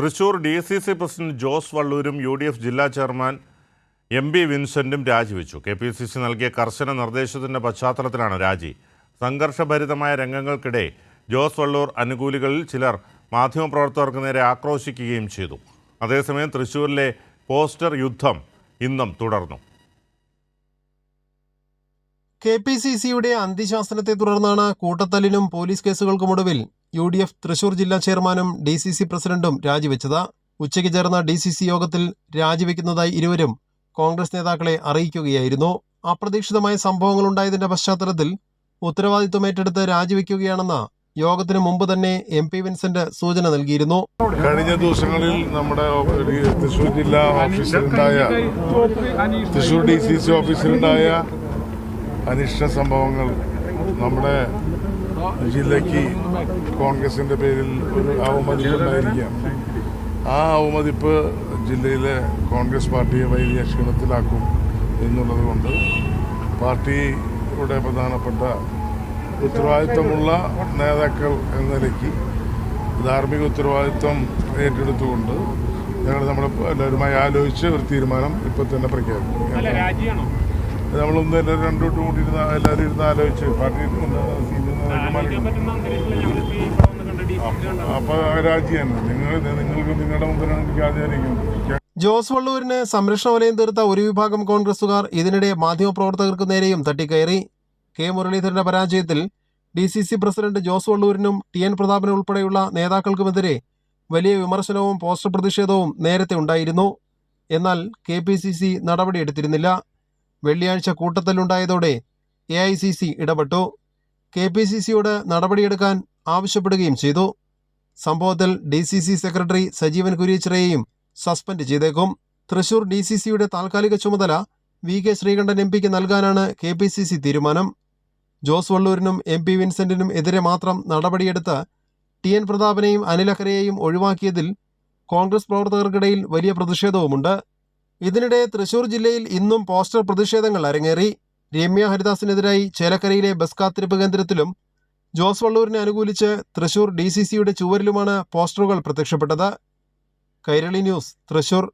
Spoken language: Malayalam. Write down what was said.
Thrissur D C C president Jose വള്ളൂരും U D F ജില്ലാ ചെയർമാൻ എം ബി വിൻസെന്റും രാജിവെച്ചു. കെ പി സി സി നൽകിയ കർശന നിർദ്ദേശത്തിന്റെ പശ്ചാത്തലത്തിലാണ് രാജി. സംഘർഷഭരിതമായ രംഗങ്ങൾക്കിടെ ജോസ് വള്ളൂർ അനുകൂലികളിൽ ചിലർ മാധ്യമപ്രവർത്തകർക്ക് നേരെ ആക്രോശിക്കുകയും ചെയ്തു. അതേസമയം തൃശൂരിലെ പോസ്റ്റർ യുദ്ധം ഇന്നും തുടർന്നു. കെ പി സി സിയുടെ അന്ത്യശാസനത്തെ തുടർന്നാണ് കൂട്ടത്തല്ലിനും പോലീസ് കേസുകൾക്കുമൊടുവിൽ യു ഡി എഫ് തൃശൂർ ജില്ലാ ചെയർമാനും ഡി സി സി പ്രസിഡന്റും രാജിവെച്ചത്. ഉച്ചയ്ക്ക് ചേർന്ന ഡി സി സി യോഗത്തിൽ രാജിവെക്കുന്നതായി ഇരുവരും കോൺഗ്രസ് നേതാക്കളെ അറിയിക്കുകയായിരുന്നു. അപ്രതീക്ഷിതമായ സംഭവങ്ങൾ സംഭവങ്ങളുണ്ടായതിന്റെ പശ്ചാത്തലത്തിൽ ഉത്തരവാദിത്വം ഏറ്റെടുത്ത് രാജിവെക്കുകയാണെന്ന് യോഗത്തിന് മുമ്പ് തന്നെ എം പി വിൻസെന്റ് സൂചന നൽകിയിരുന്നു. കഴിഞ്ഞ ദിവസങ്ങളിൽ നമ്മുടെ തൃശൂർ ജില്ലാ ഓഫീസിലുണ്ടായ തൃശ്ശൂർ ഡി സി സി ഓഫീസിലുണ്ടായ അനിഷ്ട സംഭവങ്ങൾ നമ്മുടെ ജില്ലയ്ക്ക് കോൺഗ്രസിന്റെ പേരിൽ ഒരു അവമതിപ്പുണ്ടായിരിക്കാം. ആ അവമതിപ്പ് ജില്ലയിലെ കോൺഗ്രസ് പാർട്ടിയെ വലിയ ക്ഷീണത്തിലാക്കും എന്നുള്ളത് കൊണ്ട് പാർട്ടിയുടെ പ്രധാനപ്പെട്ട ഉത്തരവാദിത്തമുള്ള നേതാക്കൾ എന്ന നിലയ്ക്ക് ധാർമ്മിക ഉത്തരവാദിത്വം ഏറ്റെടുത്തുകൊണ്ട് ഞങ്ങൾ നമ്മൾ എല്ലാവരുമായി ആലോചിച്ച് ഒരു തീരുമാനം ഇപ്പോൾ തന്നെ പ്രഖ്യാപിക്കും. നമ്മളൊന്ന് എല്ലാവരും രണ്ടോട്ട് കൂടി ഇരുന്ന് എല്ലാവരും ഇരുന്ന് ആലോചിച്ച് പാർട്ടി അപ്പോൾ രാജി തന്നെ. നിങ്ങൾ നിങ്ങൾക്ക് നിങ്ങളുടെ ജോസ് വള്ളൂരിന് സംരക്ഷണ വലയം തീർത്ത ഒരു വിഭാഗം കോൺഗ്രസുകാർ ഇതിനിടെ മാധ്യമപ്രവർത്തകർക്ക് നേരെയും തട്ടിക്കയറി. കെ മുരളീധരന്റെ പരാജയത്തിൽ D C C president Jose വള്ളൂരിനും T N പ്രതാപനും ഉൾപ്പെടെയുള്ള നേതാക്കൾക്കുമെതിരെ വലിയ വിമർശനവും പോസ്റ്റർ പ്രതിഷേധവും നേരത്തെ ഉണ്ടായിരുന്നു. എന്നാൽ കെ പി സി സി നടപടിയെടുത്തിരുന്നില്ല. വെള്ളിയാഴ്ച കൂട്ടത്തല്ലുണ്ടായതോടെ എ ഐ സി സി ഇടപെട്ടു. കെ പി സി സിയോട് നടപടിയെടുക്കാൻ ആവശ്യപ്പെടുകയും ചെയ്തു. സംഭവത്തിൽ D C C secretary Sajeevan കുര്യച്ചിറയെയും suspend ചെയ്തേക്കും. തൃശൂർ ഡി സി സിയുടെ താൽക്കാലിക ചുമതല വി കെ ശ്രീകണ്ഠൻ എം പിക്ക് നൽകാനാണ് കെ പി സി സി തീരുമാനം. ജോസ് വള്ളൂരിനും എം പി വിൻസെന്റിനും എതിരെ മാത്രം നടപടിയെടുത്ത് ടി എൻ പ്രതാപനെയും അനിലക്കരയെയും ഒഴിവാക്കിയതിൽ കോൺഗ്രസ് പ്രവർത്തകർക്കിടയിൽ വലിയ പ്രതിഷേധവുമുണ്ട്. ഇതിനിടെ തൃശൂർ ജില്ലയിൽ ഇന്നും പോസ്റ്റർ പ്രതിഷേധങ്ങൾ അരങ്ങേറി. രമ്യ ഹരിദാസിനെതിരായി ചേലക്കരയിലെ ബസ് കാത്തിരിപ്പ് കേന്ദ്രത്തിലും ജോസ് വള്ളൂരിനെ അനുകൂലിച്ച് തൃശൂർ ഡി സി സിയുടെ ചുവരിലുമാണ് പോസ്റ്ററുകൾ പ്രത്യക്ഷപ്പെട്ടത്. കൈരളി ന്യൂസ് തൃശൂർ.